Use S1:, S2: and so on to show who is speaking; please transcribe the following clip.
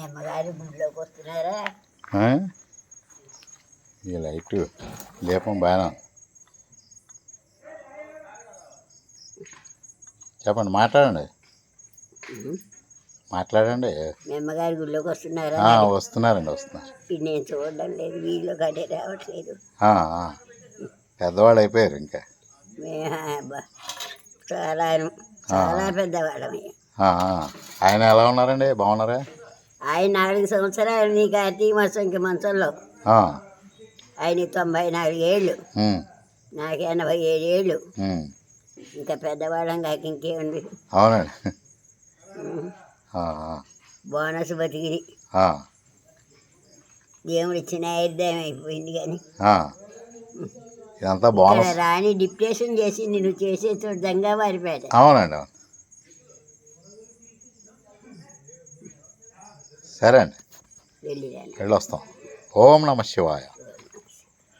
S1: మీ అమ్మగారు గుడిలోకి వస్తున్నారా
S2: ఆ? ఈ లైట్ బాగానే ఉంది. చెప్పండి మాట్లాడండి. మాట్లాడండి.
S1: మీ అమ్మగారు గుడిలోకి వస్తున్నారా?
S2: ఆ, వస్తున్నారండి వస్తున్నారు.
S1: నేను చూడడం లేదు వీళ్ళు గడే రావట్లేదు.
S2: ఆ, ఆ. పెద్దవాళ్ళు అయిపోయారు ఇంకా.
S1: చాలా చాలా
S2: ఆ. ఆయన ఎలా ఉన్నారండి? బాగున్నారా?
S1: ఆయన నాలుగు సంవత్సరాలు నీ కార్తీక మాసంకి మంచంలో. ఆయన తొంభై నాలుగు ఏళ్ళు. నాకు ఎనభై ఏడు ఏళ్ళు. ఇంకా పెద్దవాళ్ళం కాక ఇంకేముంది?
S2: అవునండి.
S1: బోనస్ బతికిది.
S2: ఆ,
S1: దేవుడు ఇచ్చిన ఆయుర్దాయం అయిపోయింది కానీ.
S2: ఇదంతా
S1: ఇక్కడ
S2: బోనస్?
S1: రాణి డిప్రెషన్ చేసి నేను చేసే చోటు దంగా వారిపేట
S2: అవునండి సరే అండి. వెళ్ళొస్తాం. ఓం నమ శివాయ.